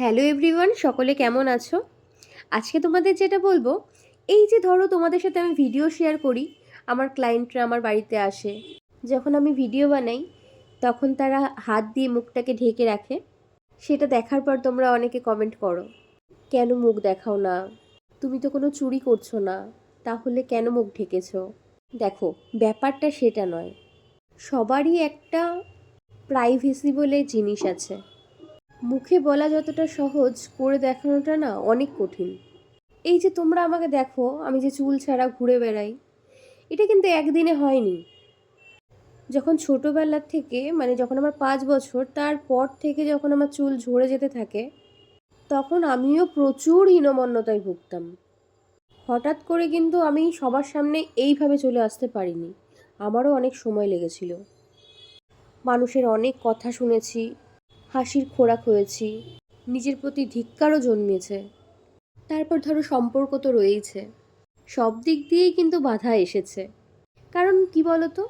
Hello everyone সকলে কেমন আছো? আজকে তোমাদের যেটা বলব, এই যে ধরো তোমাদের সাথে আমি ভিডিও শেয়ার করি, আমার ক্লায়েন্টরা আমার বাড়িতে আসে। যখন আমি ভিডিও বানাই, তখন তারা হাত দিয়ে মুখটাকে ঢেকে রাখে। সেটা দেখার পর তোমরা অনেকে কমেন্ট করো, কেন মুখ দেখাও না? তুমি তো কোনো চুরি করছ না। তাহলে কেন মুখ ঢেকেছ? দেখো, ব্যাপারটা সেটা নয়। সবারই একটা প্রাইভেসি বলে জিনিস আছে। মুখে বলা যতটা সহজ, করে দেখানোটা না অনেক কঠিন। এই যে তোমরা আমাকে দেখো, আমি যে চুল ছাড়া ঘুরে বেড়াই, এটা কিন্তু একদিনে হয়নি। যখন ছোটোবেলার থেকে মানে যখন আমার পাঁচ বছর, তারপর থেকে যখন আমার চুল ঝরে যেতে থাকে, তখন আমিও প্রচুর হীনমন্যতায় ভুগতাম। হঠাৎ করে কিন্তু আমি সবার সামনে এইভাবে চলে আসতে পারিনি। আমারও অনেক সময় লেগেছিল। মানুষের অনেক কথা শুনেছি হাসির খোরাক হয়েছি। নিজের প্রতি ধিক্কারও জন্মেছে তারপর ধরো সম্পর্ক তো রয়েইছে। সব দিক দিয়েই কিন্তু বাধা এসেছে। কারণ কি বলতো?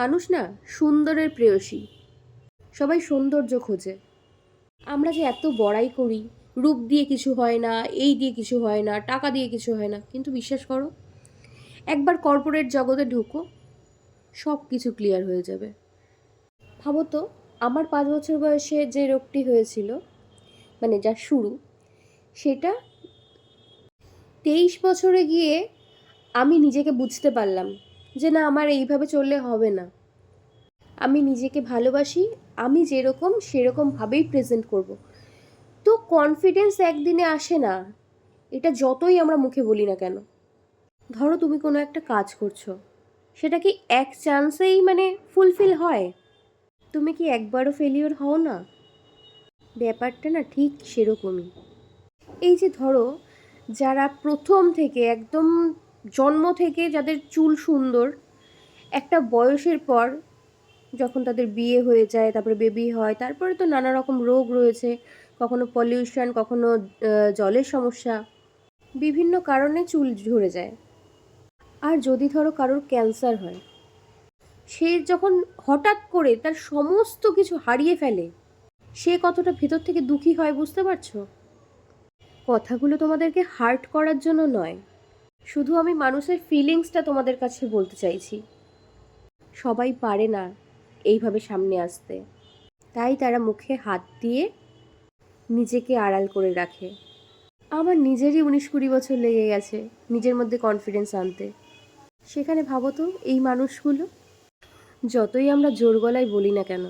মানুষ না সুন্দরের প্রেয়সী। সবাই সৌন্দর্য খোঁজে। আমরা যে এত বড়াই করি, রূপ দিয়ে কিছু হয় না, এই দিয়ে কিছু হয় না, টাকা দিয়ে কিছু হয় না, কিন্তু বিশ্বাস করো, একবার কর্পোরেট জগতে ঢুকো সব কিছু ক্লিয়ার হয়ে যাবে। ভাবো তো আমার পাঁচ বছর বয়সে যে রোগটি হয়েছিল মানে যা শুরু, সেটা তেইশ বছরে গিয়ে আমি নিজেকে বুঝতে পারলাম যে না, আমার এইভাবে চললে হবে না। আমি নিজেকে ভালোবাসি, আমি যেরকম সেরকমভাবেই প্রেজেন্ট করব। তো কনফিডেন্স একদিনে আসে না, এটা যতই আমরা মুখে বলি না কেন। ধরো তুমি কোনো একটা কাজ করছ, সেটা কি এক চান্সেই মানে ফুলফিল হয়? তুমি কি একবারও ফেলিওর হও না? ব্যাপারটা না ঠিক সেরকমই। এই যে ধরো, যারা প্রথম থেকে একদম জন্ম থেকে যাদের চুল সুন্দর, একটা বয়সের পর যখন তাদের বিয়ে হয়ে যায়, তারপরে বেবি হয়, তারপরে তো নানা রকম রোগ রয়েছে, কখনো পলিউশন কখনো জলের সমস্যা, বিভিন্ন কারণে চুল ঝরে যায়। আর যদি ধরো কারোর ক্যান্সার হয় সে যখন হঠাৎ করে তার সমস্ত কিছু হারিয়ে ফেলে, সে কতটা ভেতর থেকে দুঃখী হয় বুঝতে পারছ? কথাগুলো তোমাদেরকে হার্ট করার জন্য নয়। শুধু আমি মানুষের ফিলিংসটা তোমাদের কাছে বলতে চাইছি। সবাই পারে না এইভাবে সামনে আসতে। তাই তারা মুখে হাত দিয়ে নিজেকে আড়াল করে রাখে। আমার নিজেরই উনিশ কুড়ি বছর লেগে গেছে নিজের মধ্যে কনফিডেন্স আনতে। সেখানে ভাবো তো, এই মানুষগুলো যতই আমরা জোর গলায় বলি না কেন,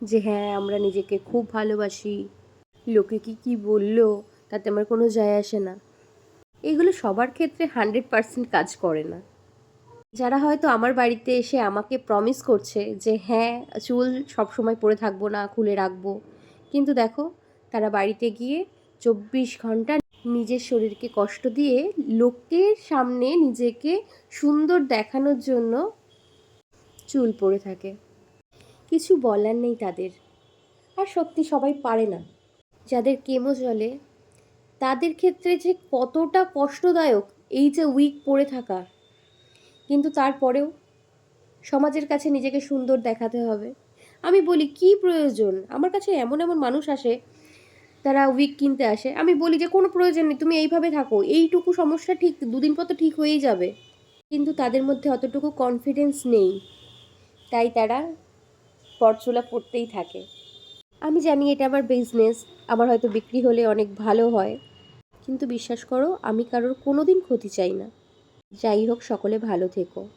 যে হ্যাঁ আমরা নিজেকে খুব ভালোবাসি, লোকে কি কি বলল, তাতে আমার কোনো যায় আসে না। এগুলো সবার ক্ষেত্রে হান্ড্রেড পার্সেন্ট কাজ করে না। যারা হয়তো আমার বাড়িতে এসে আমাকে প্রমিস করছে যে হ্যাঁ চুল সবসময় পরে থাকব না, খুলে রাখব, কিন্তু দেখো, তারা বাড়িতে গিয়ে চব্বিশ ঘণ্টা নিজের শরীরকে কষ্ট দিয়ে লোকের সামনে নিজেকে সুন্দর দেখানোর জন্য চুল পড়ে থাকে। কিছু বলার নেই তাদের। আর সত্যি সবাই পারে না। যাদের কেমো চলে, তাদের ক্ষেত্রে যে কতটা কষ্টদায়ক এই যে উইক পড়ে থাকা। কিন্তু তারপরেও সমাজের কাছে নিজেকে সুন্দর দেখাতে হবে। আমি বলি, কি প্রয়োজন? আমার কাছে এমন এমন মানুষ আসে, তারা উইক কিনতে আসে। আমি বলি যে, কোনো প্রয়োজন নেই, তুমি এইভাবে থাকো। এইটুকু সমস্যা ঠিক, দুদিন পর তো ঠিক হয়েই যাবে। কিন্তু তাদের মধ্যে অতটুকু কনফিডেন্স নেই। তাই তারা পরচুলা পড়তেই থাকে। আমি জানি এটা আমার বিজনেস আমার হয়তো বিক্রি হলে অনেক ভালো হয়। কিন্তু বিশ্বাস করো, আমি কারোর কোনো দিন ক্ষতি চাই না। যাই হোক, সকলে ভালো থেকো।